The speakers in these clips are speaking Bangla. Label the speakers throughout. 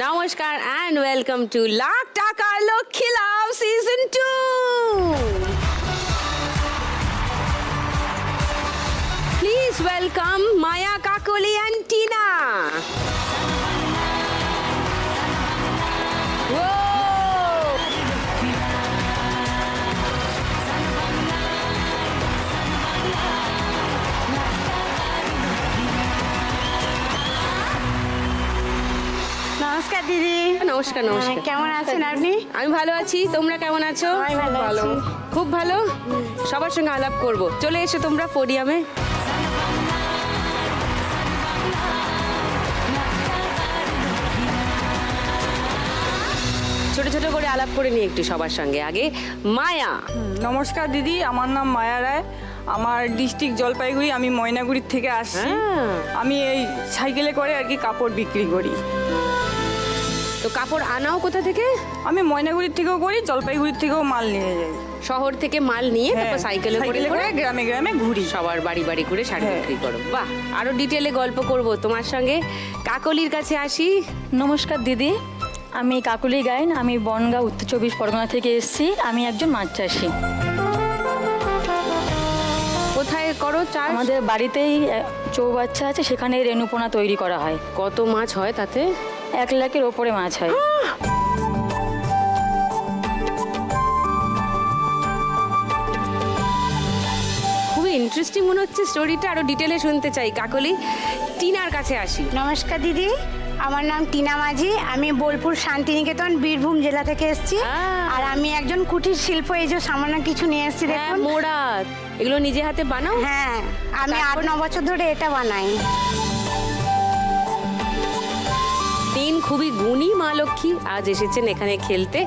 Speaker 1: নমস্কার অ্যান্ড ওয়েলকাম টু লাখ টাকা লক্ষ্মী লাভ season two please welcome Maya Kakoli and Tina
Speaker 2: নমস্কার দিদি।
Speaker 1: নমস্কার নমস্কার।
Speaker 2: হ্যাঁ, কেমন আছেন আপনি?
Speaker 1: আমি ভালো আছি তোমরা কেমন আছো?
Speaker 2: আমি ভালো আছি।
Speaker 1: খুব ভালো? সবার সঙ্গে আলাপ করব। চলে এসো তোমরা পোডিয়ামে। ছোট ছোট করে আলাপ করে নিই একটু সবার সঙ্গে। আগে মায়া।
Speaker 3: নমস্কার দিদি আমার নাম মায়া রায়। আমার ডিস্ট্রিক্ট জলপাইগুড়ি আমি ময়নাগুড়ির থেকে আসছি।
Speaker 1: হ্যাঁ।
Speaker 3: আমি এই সাইকেলে করে আর কি কাপড় বিক্রি করি।
Speaker 1: তো কাপড় আনাও কোথা থেকে?
Speaker 3: আমি ময়নাগুড়ির থেকেও করি জলপাইগুড়ির থেকেও মাল নিয়ে যাই।
Speaker 1: শহর থেকে মাল নিয়ে তারপর
Speaker 3: হ্যাঁ,
Speaker 1: সাইকেলে করে
Speaker 3: করে গ্রামে গ্রামে ঘুরি।
Speaker 1: সবার বাড়ি বাড়ি করে শাড়ি
Speaker 3: হ্যাঁ।
Speaker 1: বিক্রি করো। বাহ আরও ডিটেলে গল্প করব। তোমার সঙ্গে কাকলির কাছে আসি।
Speaker 4: নমস্কার দিদি। আমি কাকলি গায়েন আমি বনগাঁ উত্তর চব্বিশ পরগনা থেকে এসেছি। আমি একজন মাছ চাষি।
Speaker 1: কোথায় করো চাষ?
Speaker 4: আমাদের বাড়িতেই চৌবাচ্চা আছে সেখানে রেণুপোনা তৈরি করা হয়।
Speaker 1: কত মাছ হয় তাতে?
Speaker 4: এক লাখের ওপরে মাছ হয়।
Speaker 1: খুবই ইন্টারেস্টিং মনে হচ্ছে স্টোরিটা আরও ডিটেলে শুনতে চাই। কাকলি টিনার কাছে আসি।
Speaker 2: নমস্কার দিদি আমার নাম টিনা মাঝি। আমি বোলপুর শান্তিনিকেতন বীরভূম জেলা থেকে এসেছি। আর আমি একজন কুটির শিল্প এই যে সামান্য কিছু নিয়ে এসেছি
Speaker 1: হ্যাঁ
Speaker 2: দেখুন।
Speaker 1: মোড়াত এগুলো নিজে হাতে বানাও?
Speaker 2: হ্যাঁ আমি আট? ন বছর ধরে এটা বানাই।
Speaker 1: খুবই গুণী মা লক্ষ্মী আজ এসেছেন এখানে খেলতে।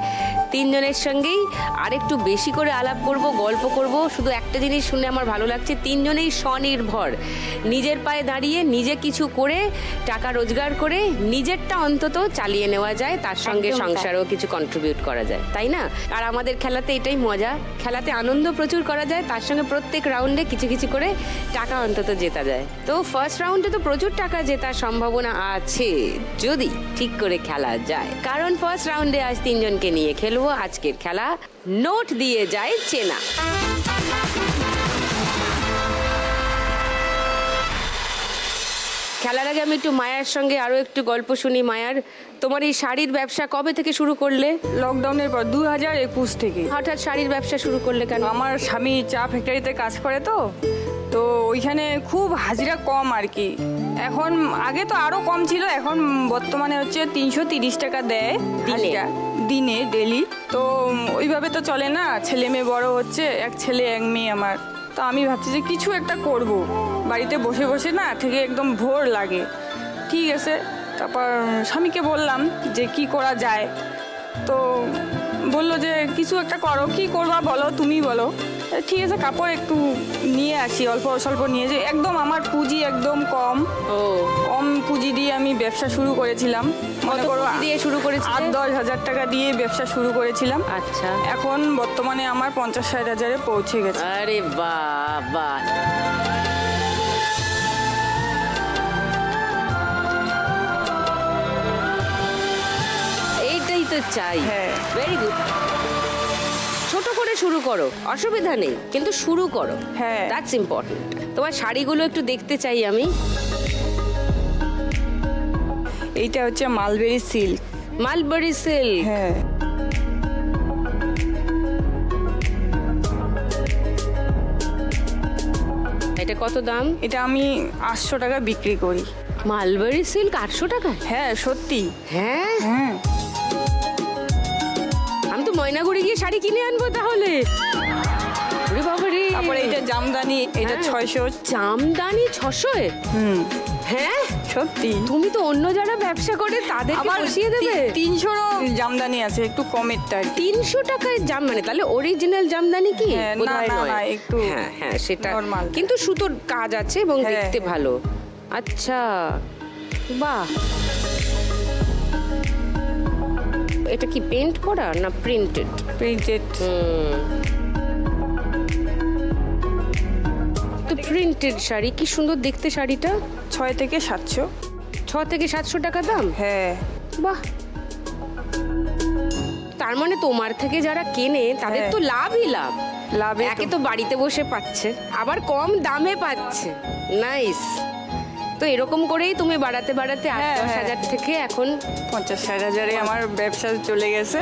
Speaker 1: তিনজনের সঙ্গেই আরেকটু বেশি করে আলাপ করব গল্প করব। শুধু একটা জিনিস শুনে আমার ভালো লাগছে তিনজনেই স্বনির্ভর। নিজের পায়ে দাঁড়িয়ে নিজে কিছু করে টাকা রোজগার করে নিজেরটা অন্তত চালিয়ে নেওয়া যায় তার সঙ্গে। সংসারেও কিছু কন্ট্রিবিউট করা যায় তাই না? আর আমাদের খেলাতে এটাই মজা খেলাতে আনন্দ প্রচুর করা যায় তার সঙ্গে প্রত্যেক রাউন্ডে কিছু কিছু করে টাকা অন্তত জেতা যায়। তো ফার্স্ট রাউন্ডে তো প্রচুর টাকা জেতার সম্ভাবনা আছে যদি ঠিক করে খেলা যায়। কারণ ফার্স্ট রাউন্ডে আজ তিনজনকে নিয়ে খেলব। আজকের খেলা। নোট দিয়ে যায় চেনা। খেলার আগে আমি একটু মায়ার সঙ্গে আরও একটু গল্প শুনি মায়ার। তোমার এই শাড়ির ব্যবসা কবে থেকে শুরু করলে?
Speaker 3: লকডাউনের পর দু হাজার একুশ থেকে।
Speaker 1: হঠাৎ শাড়ির ব্যবসা শুরু করলে কেন?
Speaker 3: আমার স্বামী চা ফ্যাক্টরিতে কাজ করে তো। তো ওইখানে খুব হাজিরা কম আর কি। এখন আগে তো আরও কম ছিল এখন বর্তমানে হচ্ছে তিনশো তিরিশ টাকা দেয়? হাজিরা। দিনে ডেলি তো ওইভাবে তো চলে না। ছেলে মেয়ে বড় হচ্ছে, এক ছেলে, এক মেয়ে আমার। তো আমি ভাবছি যে কিছু একটা করব। বাড়িতে বসে বসে না থেকে একদম ভোর লাগে। ঠিক আছে, তারপর স্বামীকে বললাম যে কি করা যায়। তো বলল যে কিছু একটা করো, কি করবা বলো, তুমি বলো। ঠিক আছে, কাপড় একটু নিয়ে আসি, অল্প, স্বল্প নিয়ে যে একদম আমার পুঁজি একদম কম।
Speaker 1: ও।
Speaker 3: কম পুঁজি দিয়ে আমি ব্যবসা শুরু করেছিলাম। মনে করো
Speaker 1: দিয়ে শুরু করেছিলে?
Speaker 3: আট দশ হাজার টাকা দিয়ে ব্যবসা শুরু করেছিলাম।
Speaker 1: আচ্ছা।
Speaker 3: এখন বর্তমানে আমার পঞ্চাশ ষাট হাজারে পৌঁছে গেছে।
Speaker 1: আরে বাবা। এইটাই তো চাই।
Speaker 3: হ্যাঁ।
Speaker 1: ভেরি গুড ছোট করে শুরু করো অসুবিধা নেই কিন্তু শুরু করো।
Speaker 3: হ্যাঁ।
Speaker 1: দ্যাটস ইম্পর্টেন্ট তোমার শাড়িগুলো একটু দেখতে চাই আমি।
Speaker 3: এইটা হচ্ছে মালবেরি সিল্ক।
Speaker 1: মালবারি সিল্ক।
Speaker 3: হ্যাঁ।
Speaker 1: এটা কত দাম?
Speaker 3: এটা আমি আটশো টাকা বিক্রি করি।
Speaker 1: মালবারি সিল্ক আটশো টাকা
Speaker 3: হ্যাঁ সত্যি।
Speaker 1: হ্যাঁ?
Speaker 3: হ্যাঁ।
Speaker 1: আমি তো ময়নাগুড়ি গিয়ে শাড়ি কিনে আনব তাহলে।
Speaker 3: তারপরে এইটা জামদানি এটা
Speaker 1: হ্যাঁ।
Speaker 3: ছয়শো।
Speaker 1: জামদানি ছশো
Speaker 3: হুম।
Speaker 1: হ্যাঁ?
Speaker 3: সত্যি।
Speaker 1: তুমি তো অন্য যারা ব্যবসা করে তাদের
Speaker 3: আবার
Speaker 1: বসিয়ে দেবে।
Speaker 3: তিনশোরও জামদানি আছে একটু কমেরটা।
Speaker 1: তিনশো টাকায় জাম মানে তাহলে অরিজিনাল জামদানি কি?
Speaker 3: হ্যাঁ, না, না, একটু
Speaker 1: হ্যাঁ হ্যাঁ সেটা। কিন্তু সুতোর কাজ আছে এবং
Speaker 3: হ্যাঁ,
Speaker 1: দেখতে। ভালো। আচ্ছা। বাহ। এটা কি পেন্ট করা না প্রিন্টেড
Speaker 3: প্রিন্টেড
Speaker 1: তো প্রিন্টেড শাড়ি কি সুন্দর দেখতে শাড়িটা?
Speaker 3: ছয় থেকে সাতশো।
Speaker 1: ছ থেকে সাতশো টাকা দাম?
Speaker 3: হ্যাঁ।
Speaker 1: বাহ! তার মানে তোমার থেকে যারা কেনে তাদের
Speaker 3: হ্যাঁ।
Speaker 1: তো লাভই লাভ।
Speaker 3: লাভ
Speaker 1: একে তো। বাড়িতে বসে পাচ্ছে আবার কম দামে পাচ্ছে। নাইস তো এরকম করেই তুমি বাড়াতে বাড়াতে আট
Speaker 3: হ্যাঁ,
Speaker 1: দশ
Speaker 3: হ্যাঁ।
Speaker 1: হাজার থেকে এখন
Speaker 3: পঞ্চাশ ষাট হাজারে আমার ব্যবসা চলে গেছে।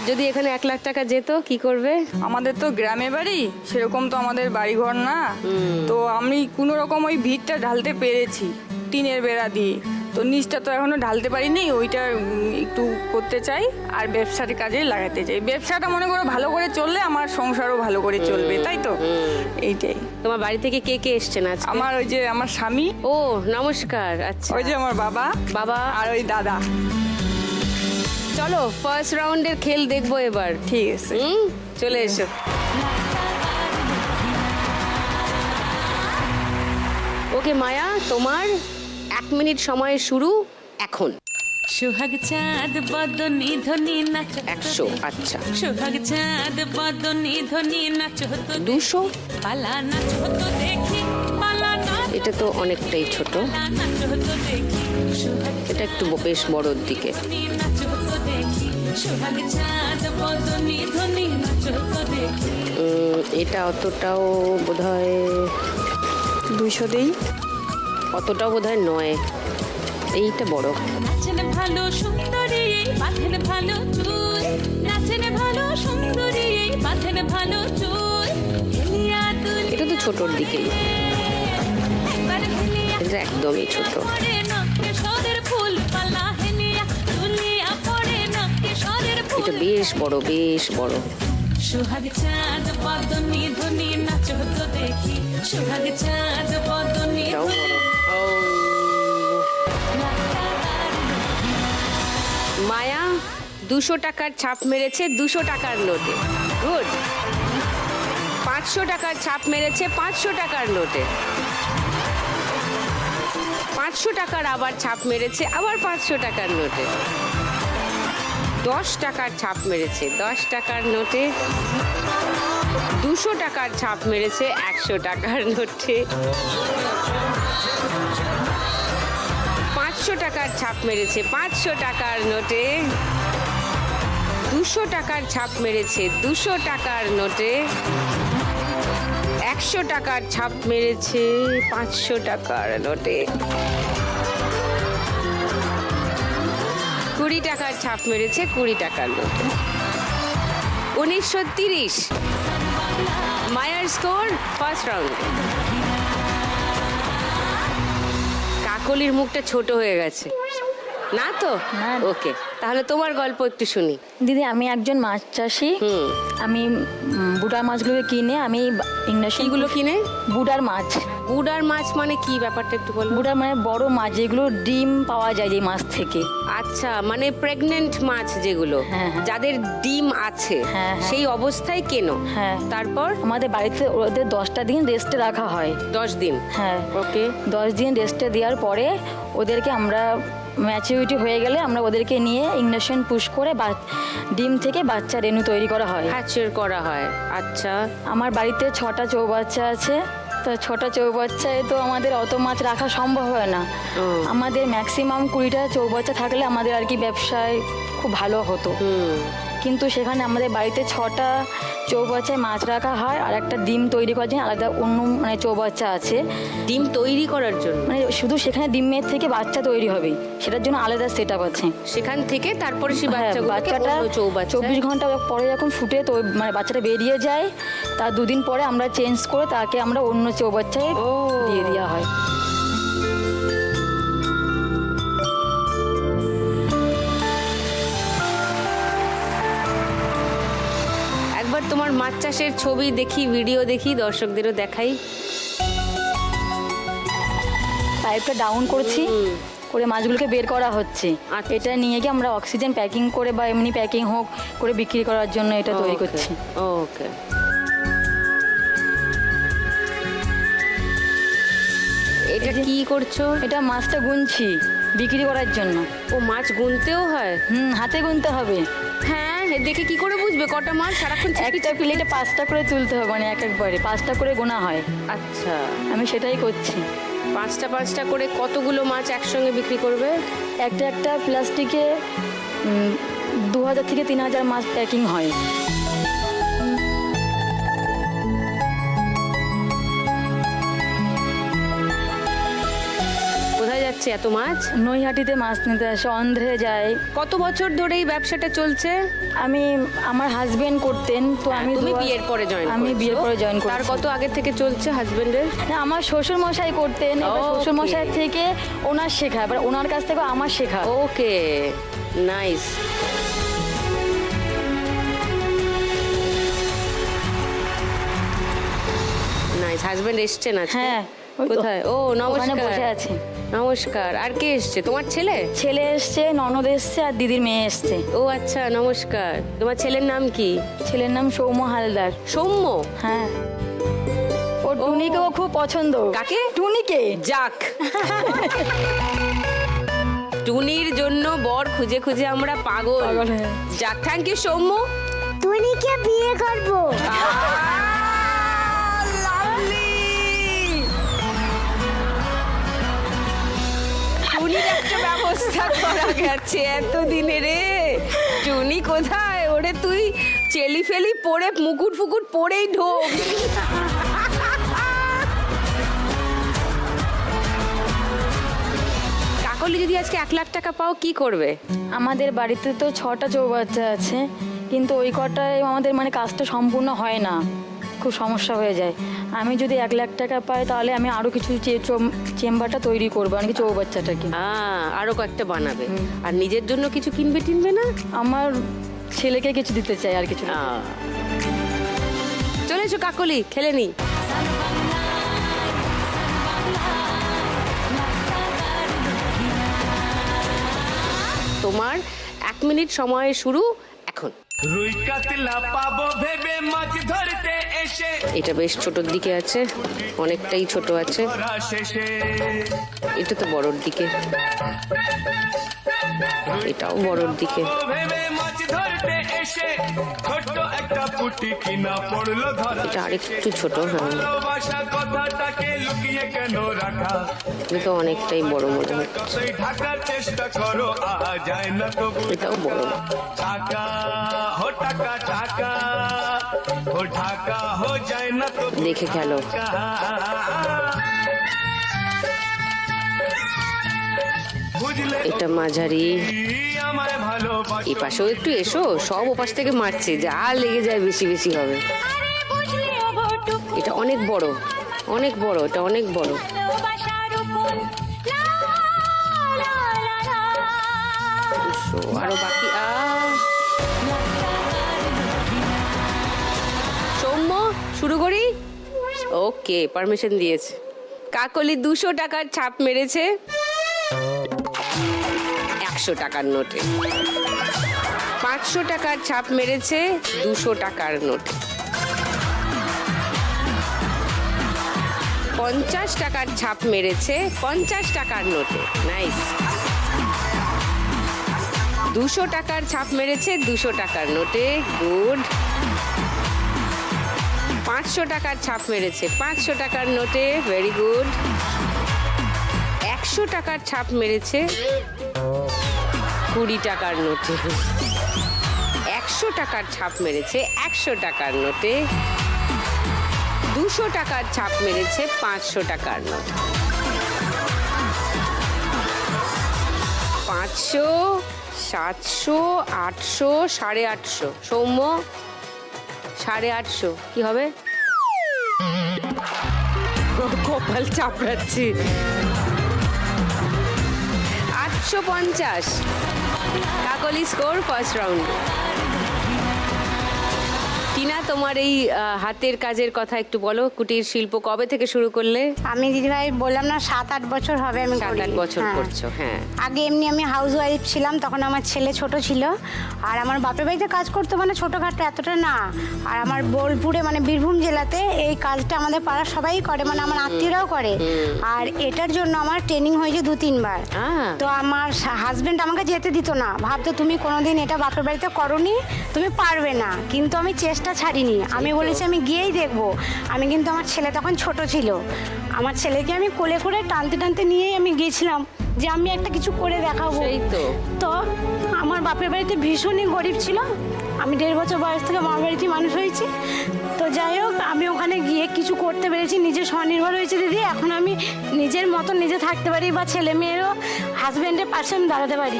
Speaker 1: আর যদি এখানে এক লাখ টাকা যেত কি করবে?
Speaker 3: আমাদের তো গ্রামে বাড়ি সেরকম তো আমাদের বাড়িঘর না। তো আমি কোনো রকম ওই ভিড়টা ঢালতে পেরেছি টিনের বেড়া দিয়ে। তো নিচটা তো এখনও ঢালতে পারিনি ওইটা একটু করতে চাই আর ব্যবসার কাজে লাগাতে চাই। ব্যবসাটা মনে করো ভালো করে চললে আমার সংসারও ভালো করে চলবে তাই তো? এইটাই।
Speaker 1: তোমার বাড়ি থেকে কে কে এসছেন আজ
Speaker 3: আমার ওই যে আমার স্বামী।
Speaker 1: ও নমস্কার আচ্ছা।
Speaker 3: ওই যে আমার বাবা
Speaker 1: বাবা?
Speaker 3: আর ওই দাদা।
Speaker 1: চলো ফার্স্ট রাউন্ডের খেল দেখব এবার।
Speaker 3: ঠিক আছে।
Speaker 1: হুম? চলে এসো। ওকে মায়া তোমার এক মিনিট সময় শুরু এখন।
Speaker 5: সোহাগ চাঁদ বদনি ধ্বনি নাচ।
Speaker 1: একশো আচ্ছা।
Speaker 5: সোহাগ চাঁদ বদনি ধ্বনি নাচ। তো
Speaker 1: দুশো?
Speaker 5: পালা নাচ তো দেখি।
Speaker 1: এটা তো অনেকটাই ছোট। এটা একটু বেশ বড়োর দিকে। এটা অতটাও বোধহয়
Speaker 3: দুইশো দেই।
Speaker 1: অতটাও বোধ হয় নয়। এইটা বড়।
Speaker 5: ভালো সুন্দরী ভালো চুল। ভালো সুন্দরী ভালো চুল।
Speaker 1: এটা তো ছোটর দিকেই।
Speaker 5: না কেশরের ফুল
Speaker 1: এটা বেশ বড় বেশ বড়।
Speaker 5: সোহাগ চাঁদ বদনি ধ্বনি নাচ তো দেখি। সোহাগ চাঁদ
Speaker 1: বড়। মায়া দুশো টাকার ছাপ মেরেছে দুশো টাকার নোটে। গুড। পাঁচশো টাকার ছাপ মেরেছে পাঁচশো টাকার নোটে। পাঁচশো টাকার আবার ছাপ মেরেছে, আবার পাঁচশো টাকার নোটে। দশ টাকার ছাপ মেরেছে, দশ টাকার নোটে। দুশো টাকার ছাপ মেরেছে, একশো টাকার নোটে। পাঁচশো টাকার ছাপ মেরেছে, পাঁচশো টাকার নোটে। দুশো টাকার ছাপ মেরেছে, দুশো টাকার নোটে। একশো টাকার ছাপ মেরেছে, পাঁচশো টাকার নোটে। কুড়ি টাকার ছাপ মেরেছে কুড়ি টাকার নোটে উনিশশো তিরিশ। মায়ার স্কোর ফার্স্ট রাউন্ড। কাকলির মুখটা ছোট হয়ে গেছে। না তো?
Speaker 4: না।
Speaker 1: ওকে তাহলে তোমার গল্প একটু শুনি।
Speaker 4: দিদি আমি একজন মাছ চাষি।
Speaker 1: হুম।
Speaker 4: আমি উম, বুটার মাছগুলোকে কিনে আমি ইন্ডাস্ট্রি
Speaker 1: কিনে?
Speaker 4: বুটার মাছ।
Speaker 1: গুড়ার মাছ মানে কি ব্যাপারটা একটু বলব
Speaker 4: বুটার মানে বড় মাছ যেগুলো ডিম পাওয়া যায় যে মাছ থেকে।
Speaker 1: আচ্ছা মানে প্রেগনেন্ট মাছ যেগুলো
Speaker 4: হ্যাঁ, হ্যাঁ।
Speaker 1: যাদের ডিম আছে
Speaker 4: হ্যাঁ, হ্যাঁ।
Speaker 1: সেই অবস্থায় কেনো?
Speaker 4: হ্যাঁ।
Speaker 1: তারপর?
Speaker 4: আমাদের বাড়িতে ওদের দশটা দিন রেস্টে রাখা হয়।
Speaker 1: দশ দিন?
Speaker 4: হ্যাঁ।
Speaker 1: ওকে
Speaker 4: দশ দিন রেস্টে দেওয়ার পরে ওদেরকে আমরা ম্যাচিউরিটি হয়ে গেলে আমরা ওদেরকে নিয়ে ইঞ্জেকশন পুশ করে বা- ডিম থেকে বাচ্চা রেণু তৈরি করা হয়।
Speaker 1: হ্যাচার করা হয়। আচ্ছা।
Speaker 4: আমার বাড়িতে ছটা চৌবাচ্চা আছে। তো ছোট চৌবাচ্চায় তো আমাদের অত মাছ রাখা সম্ভব হয় না। আমাদের ম্যাক্সিমাম কুড়িটা চৌবাচ্চা থাকলে আমাদের আর কি ব্যবসায় খুব ভালো হতো। কিন্তু সেখানে আমাদের বাড়িতে ছটা চৌবাচ্চায় মাছ রাখা হয় আর একটা ডিম তৈরি করার জন্য আলাদা অন্য মানে চৌবাচ্চা আছে।
Speaker 1: ডিম তৈরি করার জন্য?
Speaker 4: মানে শুধু সেখানে ডিমের থেকে বাচ্চা তৈরি হবে সেটার জন্য আলাদা সেট আপ আছে।
Speaker 1: সেখান থেকে তারপরে সেই
Speaker 4: হ্যাঁ, বাচ্চাটা চব্বিশ ঘণ্টা পরে যখন ফুটে তো মানে বাচ্চাটা বেরিয়ে যায় তার দুদিন পরে আমরা চেঞ্জ করে তাকে আমরা অন্য চৌবাচ্চায়। দিয়ে দেওয়া হয়।
Speaker 1: তোমার মাছ চাষের ছবি দেখি ভিডিও দেখি দর্শকদেরও দেখাই।
Speaker 4: পাইপটা ডাউন করছি করে মাছগুলোকে বের করা হচ্ছে।
Speaker 1: আর
Speaker 4: এটা নিয়ে গিয়ে আমরা অক্সিজেন প্যাকিং করে বা এমনি প্যাকিং হোক করে বিক্রি করার জন্য এটা তৈরি করছি।
Speaker 1: ওকে এটা কি করছ?
Speaker 4: এটা মাছটা গুনছি বিক্রি করার জন্য।
Speaker 1: ও মাছ গুনতেও হয়?
Speaker 4: হুম হাতে গুনতে হবে।
Speaker 1: হ্যাঁ দেখে কি করে বুঝবে? কটা মাছ সারাক্ষণ
Speaker 4: একটা প্লেটে পাঁচটা করে তুলতে হবে মানে এক একবারে। পাঁচটা করে গোনা হয়।
Speaker 1: আচ্ছা।
Speaker 4: আমি সেটাই করছি।
Speaker 1: পাঁচটা পাঁচটা করে কতগুলো মাছ একসঙ্গে বিক্রি করবে?
Speaker 4: একটা একটা প্লাস্টিকে দু হাজার থেকে তিন হাজার মাছ প্যাকিং হয়।
Speaker 1: যাচ্ছে এত মাছ?
Speaker 4: নৈহাটিতে মাছ নিতে আসে অন্ধ্রে যায়।
Speaker 1: কত বছর ধরে এই ব্যবসাটা চলছে?
Speaker 4: আমি আমার হাজবেন্ড করতেন তো আমি
Speaker 1: হ্যাঁ, তুমি বিয়ের পরে জয়েন
Speaker 4: আমি বিয়ের পরে জয়েন করি তার
Speaker 1: কত আগে থেকে চলছে হাজবেন্ডের
Speaker 4: না, আমার শ্বশুর মশাই করতেন এবার. শ্বশুর মশাই থেকে ওনার শেখা এবার ওনার কাছ থেকে আমার শেখা।
Speaker 1: ওকে নাইস নাইস হাজবেন্ড এসছেন আজকে?
Speaker 4: হ্যাঁ,
Speaker 1: কোথায়? ও নমস্কার।
Speaker 4: বসে আছে।
Speaker 1: নমস্কার আর কে এসছে? তোমার ছেলে?
Speaker 4: ছেলে এসছে ননদ এসছে আর দিদির মেয়ে এসছে।
Speaker 1: ও আচ্ছা নমস্কার। তোমার ছেলের নাম কি?
Speaker 4: ছেলের নাম সৌম্য হালদার।
Speaker 1: সৌম্য?
Speaker 4: হ্যাঁ। ও টুনিকেও খুব পছন্দ।
Speaker 1: কাকে?
Speaker 4: টুনিকে?
Speaker 1: যাক। টুনির জন্য বর খুঁজে খুঁজে আমরা পাগল।
Speaker 4: পাগল
Speaker 1: যাক থ্যাংক ইউ সৌম্য।
Speaker 2: টুনিকে বিয়ে করব।
Speaker 1: টুনির একটা ব্যবস্থা করা গেছে এতদিনে রে। টুনি কোথায়? ওরে তুই চেলি ফেলি পরে মুকুট ফুকুট পরেই ঢোক। কাকলি যদি আজকে এক লাখ টাকা পাও কি করবে?
Speaker 4: আমাদের বাড়িতে তো ছটা চৌবাচ্চা আছে কিন্তু ওই কটায় আমাদের মানে কাজটা সম্পূর্ণ হয় না। খুব সমস্যা হয়ে যায়। আমি যদি এক লাখ টাকা পাই তাহলে আমি আরও কিছু চেম্বারটা তৈরি করব আর কি চৌবাচ্চাটাকে
Speaker 1: আহ, আরও কয়েকটা বানাবে। আর নিজের জন্য কিছু কিনবে টিনবে না?
Speaker 4: আমার ছেলেকে কিছু দিতে চাই আর কিছু।
Speaker 1: চলে এসো কাকলি খেলে নি। তোমার এক মিনিট সময় শুরু এখন।
Speaker 6: রুই কাতলা পাবো ভেবে মাছ ধরতে।
Speaker 1: এটা বেশ ছোটর দিকে আছে, অনেকটাই ছোট আছে। এটা তো বড়র দিকে। এটাও বড়র দিকে। এটা আরেকটু ছোট হ্যাঁ। এটা অনেকটাই বড় মনে হচ্ছে এটাও বড়।
Speaker 6: টাকা।
Speaker 1: দেখে খেলো
Speaker 6: বুঝলে
Speaker 1: এটা মাঝারি। এই পাশেও একটু এসো সব ওপাশ থেকে মারছে যা লেগে যায় বেশি বেশি হবে। এটা অনেক বড় অনেক বড় এটা অনেক বড়। আরও বাকি আ শুরু করি? ওকে পারমিশন দিয়েছে। কাকলি দুশো টাকার ছাপ মেরেছে। একশো টাকার নোটে। পাঁচশো টাকার ছাপ মেরেছে দুশো টাকার নোটে। পঞ্চাশ টাকার ছাপ মেরেছে পঞ্চাশ টাকার নোটে। নাইস দুশো টাকার ছাপ মেরেছে দুশো টাকার নোটে। গুড পাঁচশো টাকার ছাপ মেরেছে। পাঁচশো টাকার নোটে ভেরি গুড একশো টাকার ছাপ মেরেছে কুড়ি টাকার নোটে। একশো টাকার ছাপ মেরেছে একশো টাকার নোটে। দুশো টাকার ছাপ মেরেছে পাঁচশো টাকার নোটে। পাঁচশো, সাতশো, আটশো, সাড়ে আটশো। সৌম্য? সাড়ে আটশো। কি হবে? কপাল চাপড়াচ্ছি আটশো পঞ্চাশ। Kakoli score first round Tina তোমার এই হাতের কাজের কথা একটু বলো কুটির শিল্প কবে থেকে শুরু করলে?
Speaker 2: আমি দিদিভাই বললাম না সাত আট বছর হবে আমি
Speaker 1: সাত আট বছর
Speaker 2: হ্যাঁ।
Speaker 1: করছ হ্যাঁ।
Speaker 2: আগে এমনি আমি হাউস ওয়াইফ ছিলাম তখন আমার ছেলে ছোট ছিল। আর আমার বাপের বাড়িতে কাজ করতে মানে ছোটোখাটো এতটা না। আর আমার বোলপুরে মানে বীরভূম জেলাতে এই কাজটা আমাদের পাড়ার সবাই করে মানে আমার আত্মীয়রাও করে। আর এটার জন্য আমার ট্রেনিং হয়েছে দু তিনবার। তো আমার হাজবেন্ড আমাকে যেতে দিত না। ভাবতো তুমি কোনোদিন এটা বাপের বাড়িতে করনি তুমি পারবে না। কিন্তু আমি চেষ্টা আশাটা ছাড়িনি। আমি বলেছি আমি গিয়েই দেখব। আমি কিন্তু আমার ছেলে তখন ছোট ছিল। আমার ছেলেকে আমি কোলে করে টানতে টানতে নিয়েই আমি গিয়েছিলাম যে আমি একটা কিছু করে দেখাবো।
Speaker 1: তো।
Speaker 2: আমার বাপের বাড়িতে ভীষণই গরিব ছিল। আমি দেড় বছর বয়স থেকে মামার বাড়িতে মানুষ হয়েছি। তো যাই হোক আমি ওখানে গিয়ে কিছু করতে পেরেছি। নিজে স্বনির্ভর হয়েছে দিদি। এখন আমি নিজের মতন নিজে থাকতে পারি বা ছেলে মেয়েরও হাজব্যান্ডের পাশে আমি দাঁড়াতে পারি।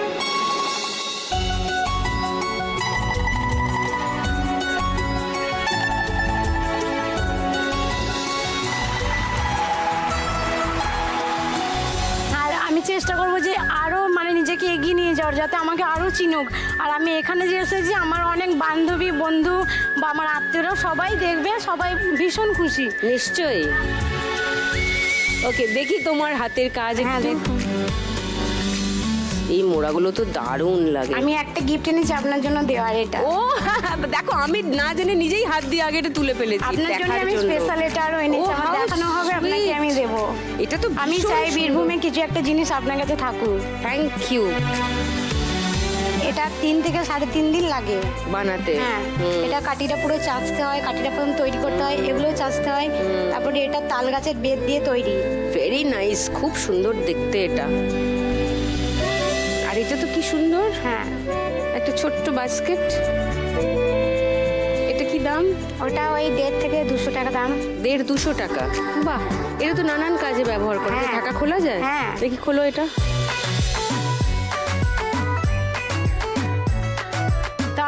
Speaker 2: চেষ্টা করব যে আরও মানে নিজেকে এগিয়ে নিয়ে যাওয়ার যাতে আমাকে আরও চিনুক। আর আমি এখানে যে এসেছি আমার অনেক বান্ধবী বন্ধু বা আমার আত্মীয়রাও সবাই দেখবে সবাই ভীষণ খুশি।
Speaker 1: নিশ্চয়ই। ওকে দেখি তোমার হাতের কাজ
Speaker 2: হ্যাঁ
Speaker 1: একটু।
Speaker 2: দেখুন
Speaker 1: এই মোড়াগুলো তো দারুণ লাগে।
Speaker 2: আমি একটা গিফট এনেছি আপনার জন্য দেওয়ার এটা।
Speaker 1: ও দেখো আমি না জেনে নিজেই হাত দিয়ে আগে এটা তুলে ফেলেছি
Speaker 2: আপনার জন্য আমি স্পেশাল এটা আরও এনেছি আমার দেখানো হবে আপনাকে আমি দেবো।
Speaker 1: এটা তো
Speaker 2: আমি চাই বীরভূমে কিছু একটা জিনিস আপনার কাছে থাকুক।
Speaker 1: থ্যাংক ইউ
Speaker 2: এটা তিন থেকে সাড়ে তিন দিন লাগে।
Speaker 1: বানাতে।
Speaker 2: হ্যাঁ এটা কাঠিটা পুরো চাচতে হয় কাঠিটা প্রথম তৈরি করতে হয় এগুলো চাচতে হয় তারপরে এটা তাল গাছের বেদ দিয়ে তৈরি।
Speaker 1: ভেরি নাইস খুব সুন্দর দেখতে এটা। আর এটা তো কি সুন্দর।
Speaker 2: হ্যাঁ
Speaker 1: একটা ছোট্ট বাস্কেট এটা কি দাম?
Speaker 2: ওটা ওই দেড় থেকে দুশো টাকা দাম।
Speaker 1: দেড় দুশো টাকা। বাহ এটা তো নানান কাজে ব্যবহার করে।
Speaker 2: হ্যাঁ।
Speaker 1: ঢাকা খোলা যায়?
Speaker 2: হ্যাঁ।
Speaker 1: দেখি খোলো এটা।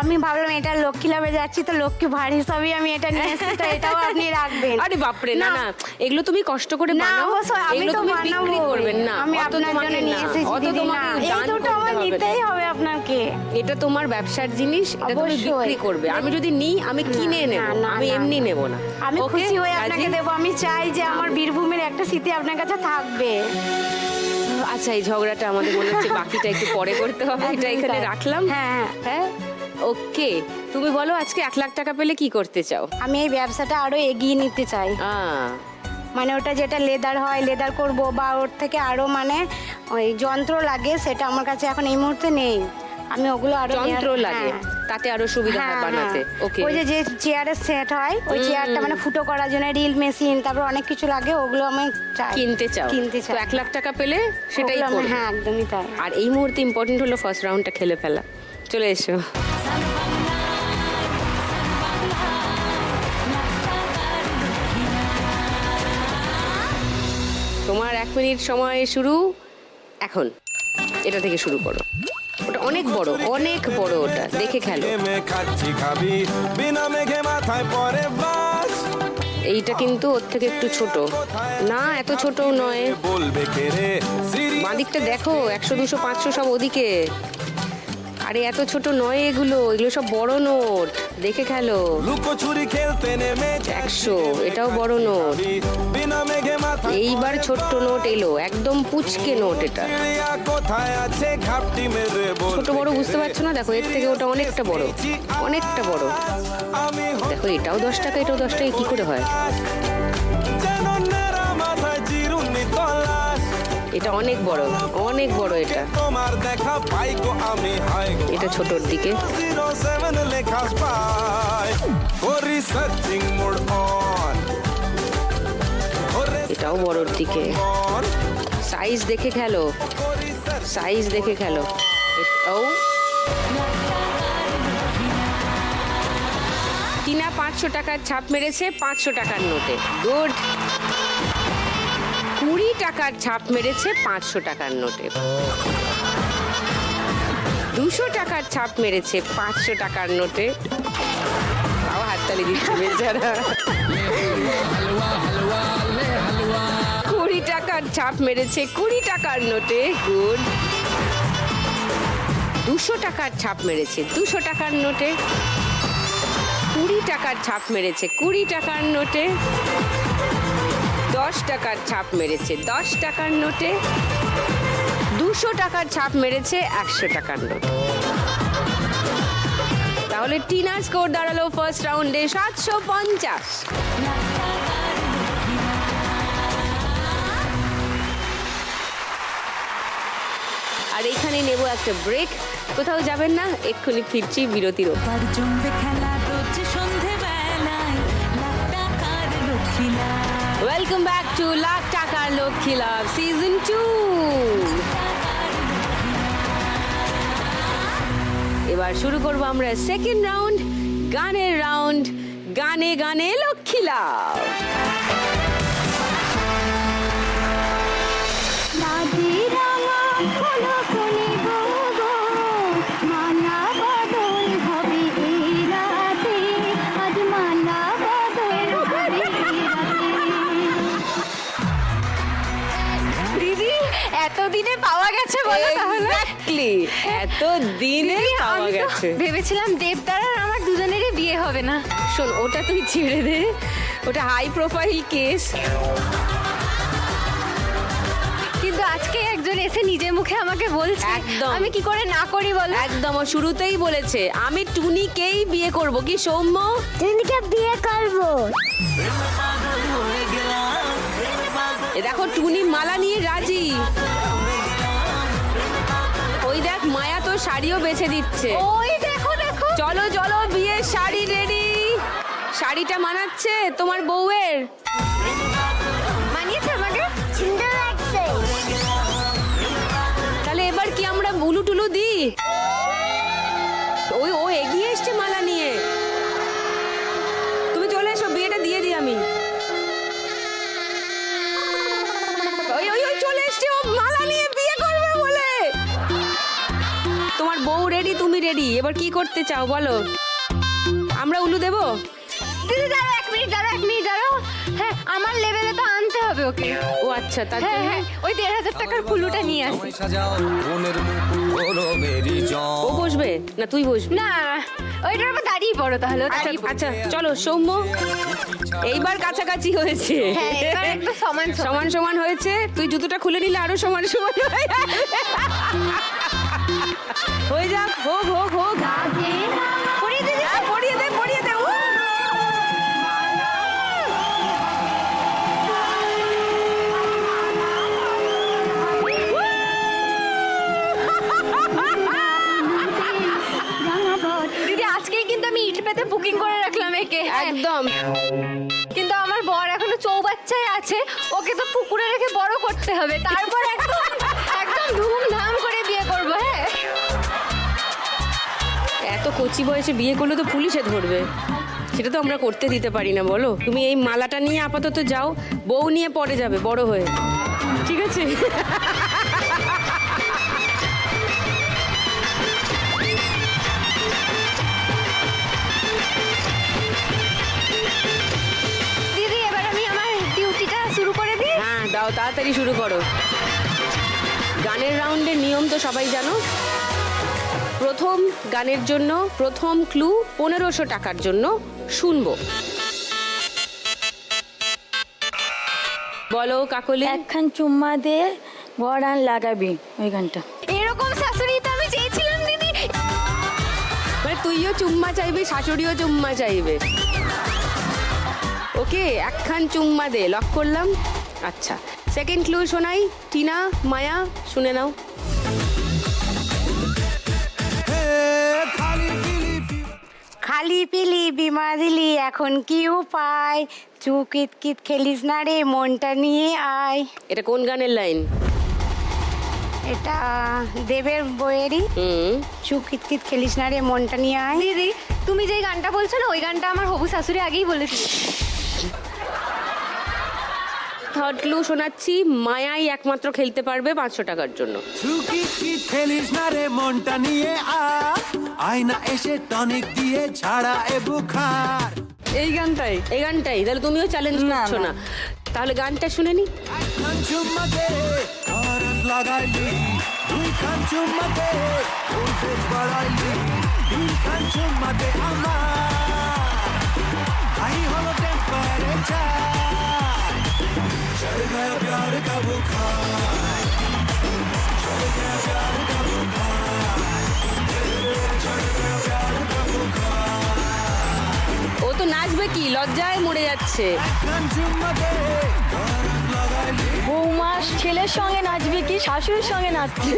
Speaker 2: আমি ভাবলাম এটা লক্ষ্মী লাভে যাচ্ছি তো লক্ষ্মী ভার হিসাবেই আমি এটা নিয়ে এসেছি তো এটাও আপনি রাখবেন।
Speaker 1: আরে বাপরে না
Speaker 2: না।
Speaker 1: না এগুলো তুমি কষ্ট করে বানাও এগুলো
Speaker 2: তো
Speaker 1: তুমি বিক্রি করবেন না
Speaker 2: আমি আপনার জন্য নিয়ে এসেছি দিদি
Speaker 1: তোমাকে
Speaker 2: না এই দুটো আমার নিতেই হবে আপনাকে।
Speaker 1: এটা তোমার ব্যবসার জিনিস এটা তুমি বিক্রি করবে। আমি যদি নিই আমি কিনে নেব? আমি এমনি নেব না।
Speaker 2: আমি খুশি হয়ে? আপনাকে দেবো। আমি চাই যে আমার বীরভূমের একটা স্মৃতি আপনার কাছে থাকবে।
Speaker 1: আচ্ছা এই ঝগড়াটা আমাদের মনে হচ্ছে বাকিটা একটু পরে করতে হবে এটা এখানে রাখলাম।
Speaker 2: হ্যাঁ,
Speaker 1: হ্যাঁ? ওকে তুমি বলো আজকে এক লাখ টাকা পেলে কি করতে চাও?
Speaker 2: আমি এই ব্যবসাটা আরও এগিয়ে নিতে চাই।
Speaker 1: আহ,
Speaker 2: মানে ওটা যেটা লেদার হয় লেদার করব বা ওর থেকে আরও মানে ওই যন্ত্র লাগে সেটা আমার কাছে এখন এই মুহূর্তে নেই। আমি ওগুলো আরও
Speaker 1: যন্ত্র লাগে
Speaker 2: হ্যাঁ।
Speaker 1: তাতে আরও সুবিধা হয়
Speaker 2: হ্যাঁ,
Speaker 1: বানাতে।
Speaker 2: হ্যাঁ।
Speaker 1: ওকে।
Speaker 2: ওই যে যে চেয়ারের সেট হয় ওই চেয়ারটা মানে ফুটো করার জন্য রিল মেশিন তারপর অনেক কিছু লাগে ওগুলো আমি চাই।
Speaker 1: কিনতে চাও?
Speaker 2: কিনতে চাই।
Speaker 1: তো এক লাখ টাকা পেলে সেটাই
Speaker 2: ওগুলো আমি-
Speaker 1: করবে।
Speaker 2: হ্যাঁ একদমই তাই।
Speaker 1: আর এই মুহূর্তে ইম্পর্টেন্ট হলো ফার্স্ট রাউন্ডটা খেলে ফেলা। চলে এসো। তোমার এক মিনিট সময় শুরু, এখন। এটা থেকে শুরু করো। ওটা অনেক বড় অনেক বড় ওটা। দেখে খেলো। এইটা কিন্তু ওর থেকে একটু ছোট। না, এত ছোট নয়। বাঁদিকটা দেখো, একশো, দুশো, পাঁচশো সব ওদিকে। আরে এত ছোট নয় এগুলো এগুলো সব বড় নোট। দেখে খেলো।
Speaker 7: লুকোচুরি খেলতে নেমে
Speaker 1: একশো এটাও বড় নোট। এইবার ছোট্ট নোট এলো একদম পুচকে নোট এটা।
Speaker 7: কোথায় আছে? ঘাপটি মেরে
Speaker 1: ছোট বড় বুঝতে পারছ না? দেখো এর থেকে ওটা অনেকটা বড়। অনেকটা বড়। দেখো এটাও দশ টাকা এটাও দশ টাকা কি করে হয়? এটা অনেক বড় অনেক বড় এটা।
Speaker 7: তোমার দেখা পাই গো আমি হাই
Speaker 1: এটা ছোটর দিকে।
Speaker 7: জিরো সেভেন লেখা পাই করি সার্চিং মোড অন
Speaker 1: এটাও বড়র দিকে। সাইজ দেখে খেলো। সাইজ দেখে খেলো। এটাও টিনা পাঁচশো টাকার ছাপ মেরেছে পাঁচশো টাকার নোটে। গুড কুড়ি টাকার ছাপ মেরেছে পাঁচশো টাকার নোটে। দুশো টাকার ছাপ মেরেছে পাঁচশো টাকার নোটে। তাও হাততালি দিচ্ছে বেচারা। কুড়ি টাকার ছাপ মেরেছে কুড়ি টাকার নোটে। গুড। দুশো টাকার ছাপ মেরেছে দুশো টাকার নোটে। কুড়ি টাকার ছাপ মেরেছে কুড়ি টাকার নোটে। দশ টাকার ছাপ মেরেছে। দশ টাকার নোটে দুশো টাকার ছাপ মেরেছে একশো টাকার নোট। তাহলে টিনার স্কোর দাঁড়াল ফার্স্ট রাউন্ডে সাতশো পঞ্চাশ। আর এখানে নেব একটা ব্রেক কোথাও যাবেন না, এক্ষুনি ফিরছি বিরতির ওপর।
Speaker 5: জমবে খেলা
Speaker 1: ওয়েলকাম ব্যাক টু লাখ টাকার লক্ষ্মী লাভ সিজন টু এবার শুরু করব আমরা সেকেন্ড রাউন্ড গানের রাউন্ড গানে গানে লক্ষ্মী লাভ
Speaker 8: দিদি
Speaker 1: এত দিনে পাওয়া
Speaker 8: আমি
Speaker 1: গেছে।
Speaker 8: ভেবেছিলাম দেবদার আর আমার দুজনেরই বিয়ে হবে না।
Speaker 1: শোন ওটা তুই ছেড়ে দে। ওটা হাই প্রোফাইল কেস
Speaker 8: কিন্তু আজকে একজন এসে নিজের মুখে আমাকে বলছে
Speaker 1: একদম।
Speaker 8: আমি কি করে না করি বলো?
Speaker 1: একদম ও শুরুতেই বলেছে আমি টুনিকেই বিয়ে করব কি সৌম্য?
Speaker 2: টুনিকে বিয়ে করব।
Speaker 1: এ দেখো টুনি মালা নিয়ে রাজি। মায়া তো শাড়িও বেছে দিচ্ছে।
Speaker 8: ওই দেখো দেখো।
Speaker 1: চলো চলো বিয়ের শাড়ি রেডি শাড়িটা মানাচ্ছে তোমার বউয়ের?
Speaker 8: মানিয়েছে আমাকে?
Speaker 2: সুন্দর লাগছে
Speaker 1: তাহলে এবার কি আমরা উলু টুলু দিই? রেডি এবার কি করতে চাও বলো? আমরা উলু দেবো?
Speaker 8: দিদি দাঁড়াও এক মিনিট দাঁড়াও এক মিনিট দাঁড়াও। হ্যাঁ আমার লেভেলে তো আনতে হবে ওকে।
Speaker 1: ও আচ্ছা তার
Speaker 8: হ্যাঁ হ্যাঁ ওই দেড় হাজার টাকার কুলুটা নিয়ে আসি।
Speaker 1: ও বসবে? না তুই বসবি।
Speaker 8: না ওইটার উপর দাঁড়িয়ে পড়ো তাহলে
Speaker 1: আচ্ছা
Speaker 8: দাঁড়িয়ে পড়ো।
Speaker 1: আচ্ছা চলো সৌম্য। এইবার কাছাকাছি হয়েছে।
Speaker 8: হ্যাঁ এবার একটু সমান সমান।
Speaker 1: সমান সমান হয়েছে। তুই জুতোটা খুলে নিলে আরও সমান সমান হয়ে যাবে। হয়ে যাক হোক হোক হোক। পরিয়ে দে দে পরিয়ে দে।
Speaker 8: দিদি আজকেই কিন্তু আমি ইট পেতে বুকিং করে রাখলাম একে হ্যাঁ।
Speaker 1: একদম।
Speaker 8: কিন্তু আমার বর এখনও চৌবাচ্চায় আছে ওকে তো পুকুরে রেখে বড় করতে হবে। তারপর একদম একদম ধুমধাম
Speaker 1: কচি বয়সে বিয়ে করলে তো পুলিশে ধরবে। সেটা তো আমরা করতে দিতে পারি না বলো। তুমি এই মালাটা নিয়ে আপাতত যাও বউ নিয়ে পরে যাবে বড় হয়ে। ঠিক আছে?
Speaker 8: দিদি এবার আমি আমার ডিউটিটা শুরু করে দিই।
Speaker 1: হ্যাঁ দাও তাড়াতাড়ি শুরু করো। গানের রাউন্ডের নিয়ম তো সবাই জানো। প্রথম গানের জন্য প্রথম ক্লু পনেরোশো টাকার জন্য শুনব। বলো কাকলি।
Speaker 4: একখান চুম্মা দিয়ে গড়ান লাগাবি ওই গানটা।
Speaker 8: এরকম শাশুড়ি তো আমি চেয়েছিলাম দিদি।
Speaker 1: মানে তুইও চুম্মা চাইবি শাশুড়িও চুম্মা চাইবে। ওকে একখান চুম্মা দে লক করলাম। আচ্ছা সেকেন্ড ক্লু শোনাই। টিনা মায়া শুনে নাও।
Speaker 7: খালি পিলি
Speaker 2: বিমা দিলি এখন কি উপায়? চু কিত কিত খেলিস না রে মনটা নিয়ে আয়।
Speaker 1: এটা কোন গানের লাইন?
Speaker 2: এটা দেবের বইয়েরই।
Speaker 1: হুম।
Speaker 2: চু কিত কিত খেলিস না রে মনটা নিয়ে আয়।
Speaker 8: দিদি তুমি যেই গানটা বলছো না ওই গানটা আমার হবু শাশুড়ি আগেই বলেছিল।
Speaker 1: থার্ড ক্লু শোনাচ্ছি মায়াই একমাত্র খেলতে পারবে পাঁচশো টাকার জন্য।
Speaker 7: খেলিস না রে মনটা নিয়ে আ আয়না এসে টনিক দিয়ে ছাড়া এ বুখার।
Speaker 3: এই গানটাই?
Speaker 1: এই গানটাই? তাহলে তুমিও চ্যালেঞ্জ করছ
Speaker 3: না।
Speaker 1: তাহলে গানটা শুনে নি।
Speaker 7: খান চুম্মা দে করত লাগাইলি। দুই খান চুম্মা দে ভোল্টেজ বাড়াইলি। তিন খান চুম্মা দে আমার। হাই হলো টেম্পারেচার
Speaker 1: ও তো নাচবে কি? লজ্জায় মরে যাচ্ছে।
Speaker 7: খান চুম্মা দে করত লাগাইলি
Speaker 4: বৌমা ছেলের সঙ্গে নাচবে কি? শাশুড়ির সঙ্গে নাচবে?